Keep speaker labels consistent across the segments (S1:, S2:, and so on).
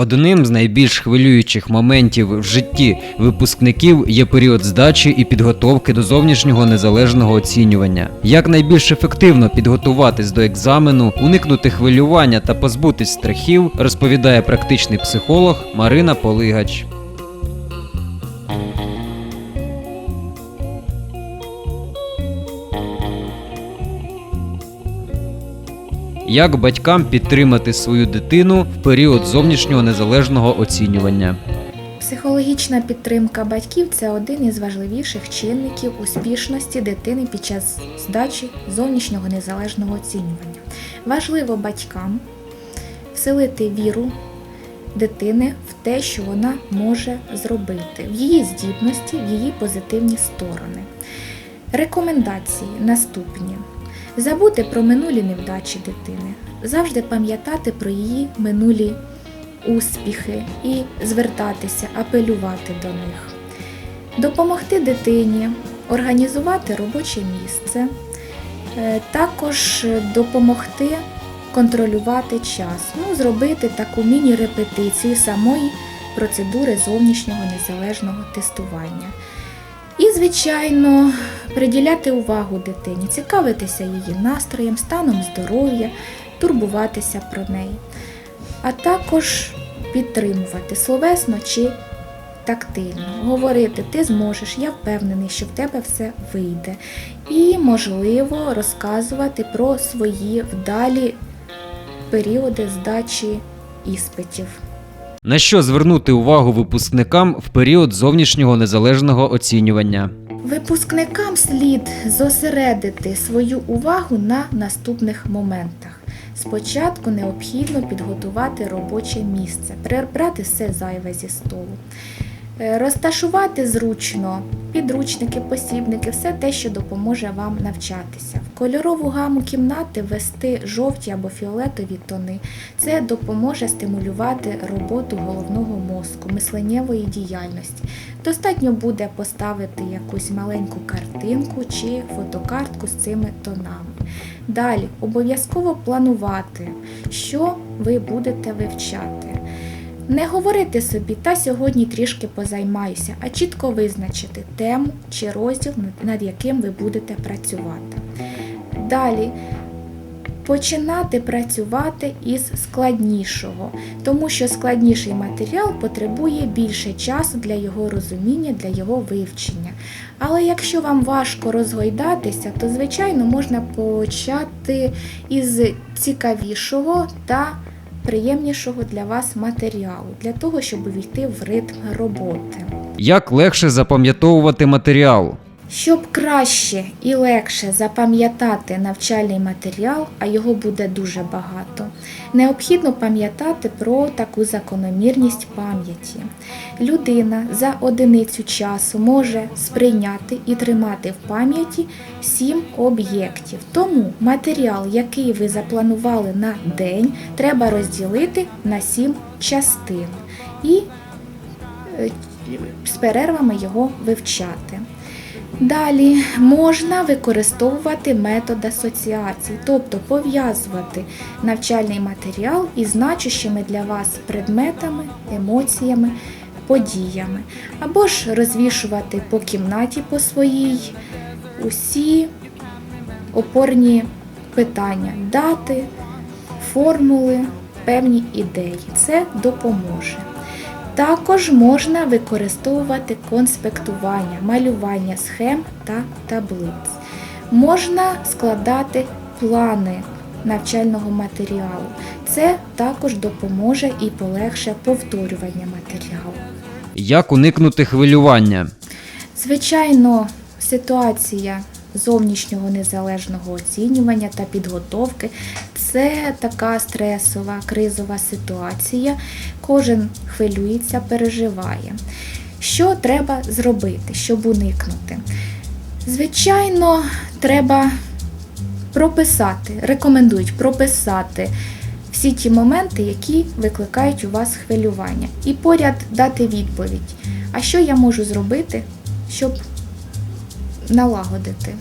S1: Одним з найбільш хвилюючих моментів в житті випускників є період здачі і підготовки до зовнішнього незалежного оцінювання. Як найбільш ефективно підготуватись до екзамену, уникнути хвилювання та позбутись страхів, розповідає практичний психолог Марина Полигач. Як батькам підтримати свою дитину в період зовнішнього незалежного оцінювання?
S2: Психологічна підтримка батьків це один із важливіших чинників успішності дитини під час здачі зовнішнього незалежного оцінювання. Важливо батькам вселити віру дитини в те, що вона може зробити, в її здібності, в її позитивні сторони. Рекомендації наступні. Забути про минулі невдачі дитини, завжди пам'ятати про її минулі успіхи і звертатися, апелювати до них, допомогти дитині організувати робоче місце, е, також допомогти контролювати час, ну, зробити таку міні-репетицію самої процедури зовнішнього незалежного тестування. І, звичайно, приділяти увагу дитині, цікавитися її настроєм, станом здоров'я, турбуватися про неї а також підтримувати словесно чи тактильно, говорити ти зможеш, я впевнений, що в тебе все вийде. І, можливо, розказувати про свої вдалі періоди здачі іспитів.
S1: На що звернути увагу випускникам в період зовнішнього незалежного оцінювання?
S2: Випускникам слід зосередити свою увагу на наступних моментах. Спочатку необхідно підготувати робоче місце, прибрати все зайве зі столу, розташувати зручно підручники, посібники, все те, що допоможе вам навчатися. В кольорову гаму кімнати ввести жовті або фіолетові тони. Це допоможе стимулювати роботу головного мозку, мисленнєвої діяльності. Достатньо буде поставити якусь маленьку картинку чи фотокартку з цими тонами. Далі обов'язково планувати, що ви будете вивчати. Не говорити собі, та сьогодні трішки позаймаюся, а чітко визначити тему чи розділ, над- яким ви будете працювати. Далі починати працювати із складнішого, тому що складніший матеріал потребує більше часу для його розуміння, для його вивчення. Але якщо вам важко розгойдатися, то звичайно можна почати із цікавішого та приємнішого для вас матеріалу, для того, щоб увійти в ритм роботи.
S1: Як легше запам'ятовувати матеріал?
S2: Щоб краще і легше запам'ятати навчальний матеріал, а його буде дуже багато, необхідно пам'ятати про таку закономірність пам'яті. Людина за одиницю часу може сприйняти і тримати в пам'яті сім об'єктів. Тому матеріал, який ви запланували на день, треба розділити на сім частин і е, з перервами його вивчати. Далі можна використовувати метод асоціації, тобто пов'язувати навчальний матеріал із значущими для вас предметами, емоціями, подіями, або ж розвішувати по кімнаті по своїй усі опорні питання, дати, формули, певні ідеї. Це допоможе. Також можна використовувати конспектування, малювання схем та таблиць. Можна складати плани навчального матеріалу. Це також допоможе і полегше повторювання матеріалу.
S1: Як уникнути хвилювання?
S2: Звичайно, ситуація зовнішнього незалежного оцінювання та підготовки це така стресова, кризова ситуація. Кожен хвилюється, переживає. Що треба зробити, щоб уникнути? Звичайно, треба прописати, рекомендують прописати всі ті моменти, які викликають у вас хвилювання, і поряд дати відповідь. А що я можу зробити, щоб налагодити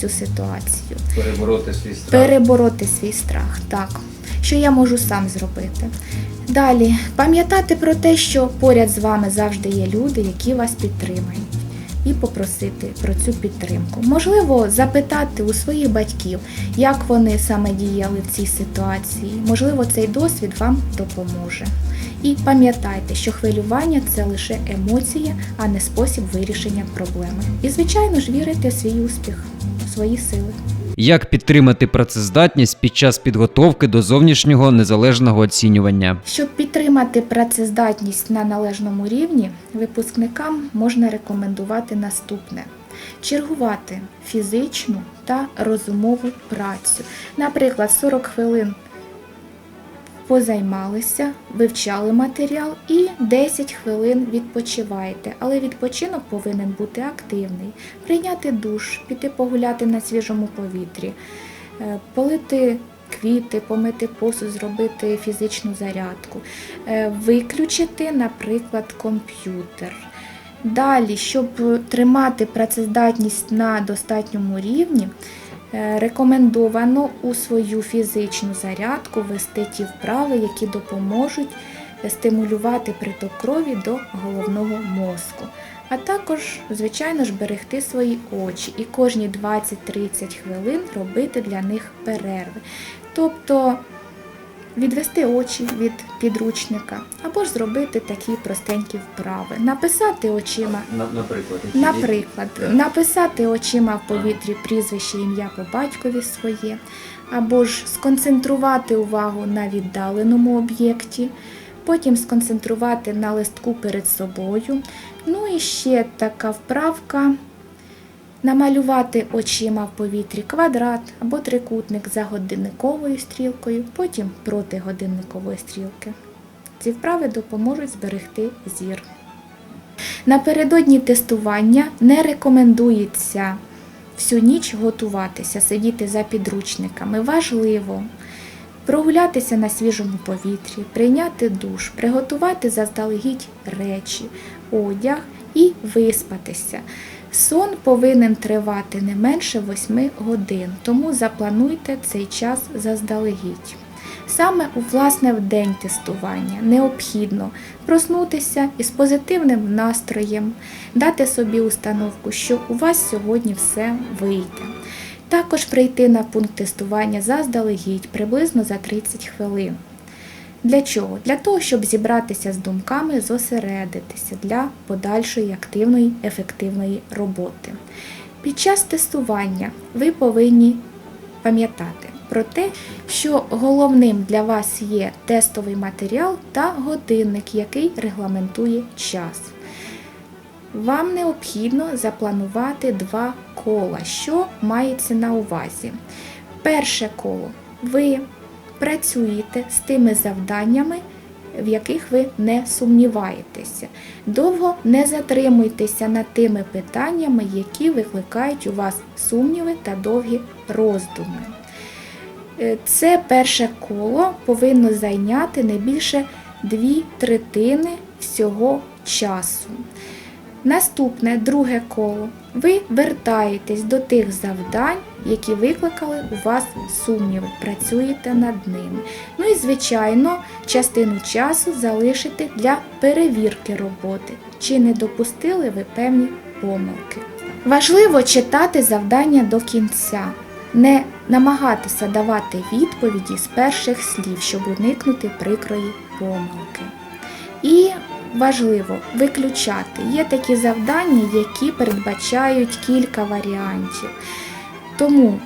S2: цю ситуацію?
S3: перебороти свій страх.
S2: Перебороти свій страх, так. що я можу сам зробити. Далі пам'ятати про те, що поряд з вами завжди є люди, які вас підтримають, і попросити про цю підтримку. Можливо, запитати у своїх батьків, як вони саме діяли в цій ситуації. Можливо, цей досвід вам допоможе. І пам'ятайте, що хвилювання це лише емоція, а не спосіб вирішення проблеми. І, звичайно ж, вірити в свій успіх, в свої сили.
S1: Як підтримати працездатність під час підготовки до зовнішнього незалежного оцінювання?
S2: Щоб підтримати працездатність на належному рівні, випускникам можна рекомендувати наступне: чергувати фізичну та розумову працю. Наприклад, 40 хвилин позаймалися, вивчали матеріал і 10 хвилин відпочиваєте. Але відпочинок повинен бути активний: прийняти душ, піти погуляти на свіжому повітрі, е, полити квіти, помити посуд, зробити фізичну зарядку, е, виключити, наприклад, комп'ютер. Далі, щоб тримати працездатність на достатньому рівні, рекомендовано у свою фізичну зарядку вести ті вправи, які допоможуть стимулювати приток крові до головного мозку. А також, звичайно ж, берегти свої очі і кожні 20-30 хвилин робити для них перерви. Тобто відвести очі від підручника, або ж зробити такі простенькі вправи, написати очима
S1: Наприклад,
S2: Наприклад, написати очима в повітрі прізвище ім'я по батькові своє, або ж сконцентрувати увагу на віддаленому об'єкті, потім сконцентрувати на листку перед собою. Ну і ще така вправка. Намалювати очима в повітрі квадрат або трикутник за годинниковою стрілкою, потім проти годинникової стрілки. Ці вправи допоможуть зберегти зір. Напередодні тестування не рекомендується всю ніч готуватися, сидіти за підручниками. Важливо прогулятися на свіжому повітрі, прийняти душ, приготувати заздалегідь речі, одяг і виспатися. Сон повинен тривати не менше 8 годин, тому заплануйте цей час заздалегідь. Саме у власне в день тестування необхідно проснутися із позитивним настроєм, дати собі установку, що у вас сьогодні все вийде. Також прийти на пункт тестування заздалегідь приблизно за 30 хвилин. Для чого? Для того, щоб зібратися з думками, зосередитися для подальшої активної, ефективної роботи. Під час тестування ви повинні пам'ятати про те, що головним для вас є тестовий матеріал та годинник, який регламентує час. Вам необхідно запланувати два кола, що мається на увазі. Перше коло ви працюєте з тими завданнями, в яких ви не сумніваєтеся. Довго не затримуйтеся над тими питаннями, які викликають у вас сумніви та довгі роздуми. Е, Це перше коло повинно зайняти не більше дві третини всього часу. Наступне друге коло. Ви вертаєтесь до тих завдань, які викликали у вас сумніви, працюєте над ними. Ну і, звичайно, частину часу залишите для перевірки роботи, чи не допустили ви певні помилки. Важливо читати завдання до кінця, не намагатися давати відповіді з перших слів, щоб уникнути прикрої помилки. І важливо виключати. Є такі завдання, які передбачають кілька варіантів. Тому,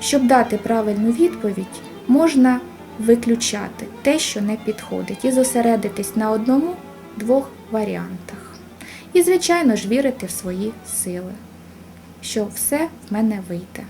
S2: щоб дати правильну відповідь, можна виключати те, що не підходить, і зосередитись на одному-двох варіантах. І, звичайно ж, вірити в свої сили, що все в мене вийде.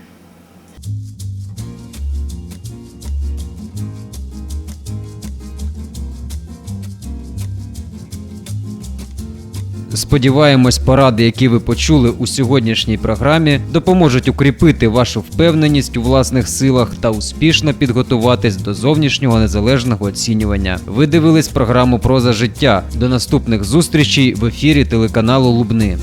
S1: Сподіваємось, поради, які ви почули у сьогоднішній програмі, допоможуть укріпити вашу впевненість у власних силах та успішно підготуватись до зовнішнього незалежного оцінювання. Ви дивились програму Проза життя. До наступних зустрічей в ефірі телеканалу Лубни.